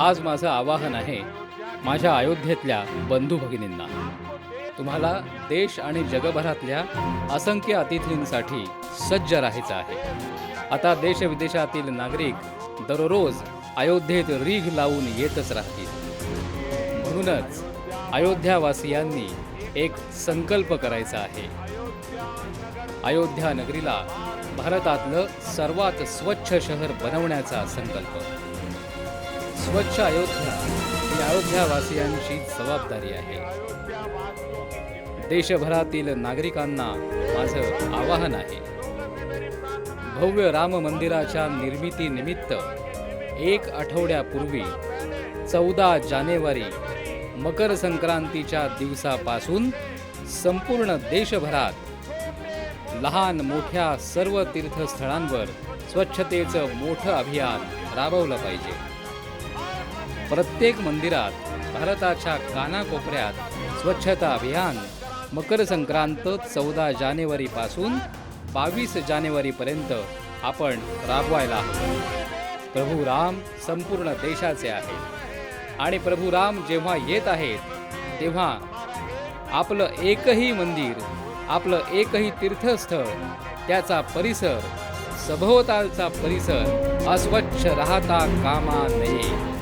आज माझं आवाहन आहे माझ्या अयोध्येतल्या बंधू भगिनींना. तुम्हाला देश आणि जगभरातल्या असंख्य अतिथींसाठी सज्ज राहायचं आहे. आता देशविदेशातील नागरिक दररोज अयोध्येत रीघ लावून येतच राहतील. म्हणूनच अयोध्यावासियांनी एक संकल्प करायचा आहे. अयोध्या नगरीला भारतातलं सर्वात स्वच्छ शहर बनवण्याचा संकल्प. स्वच्छ अयोध्या. ही अयोध्यावासियांची जबाबदारी आहे. देशभरातील नागरिकांना माझं आवाहन आहे. भव्य राम मंदिराच्या निर्मितीनिमित्त एक आठवड्यापूर्वी चौदा जानेवारी मकर संक्रांतीच्या दिवसापासून संपूर्ण देशभरात लहान मोठ्या सर्व तीर्थस्थळांवर स्वच्छतेचं मोठं अभियान राबवलं पाहिजे. प्रत्येक मंदिरात भारताच्या कानाकोपऱ्यात स्वच्छता अभियान मकर संक्रांत चौदा जानेवारीपासून बावीस जानेवारीपर्यंत आपण राबवायला हवं. प्रभू राम संपूर्ण देशाचे आहेत. आणि प्रभू राम जेव्हा येत आहेत तेव्हा आपलं एकही मंदिर आपलं एकही तीर्थस्थळ त्याचा परिसर सभोवतालचा परिसर अस्वच्छ राहता कामा नये.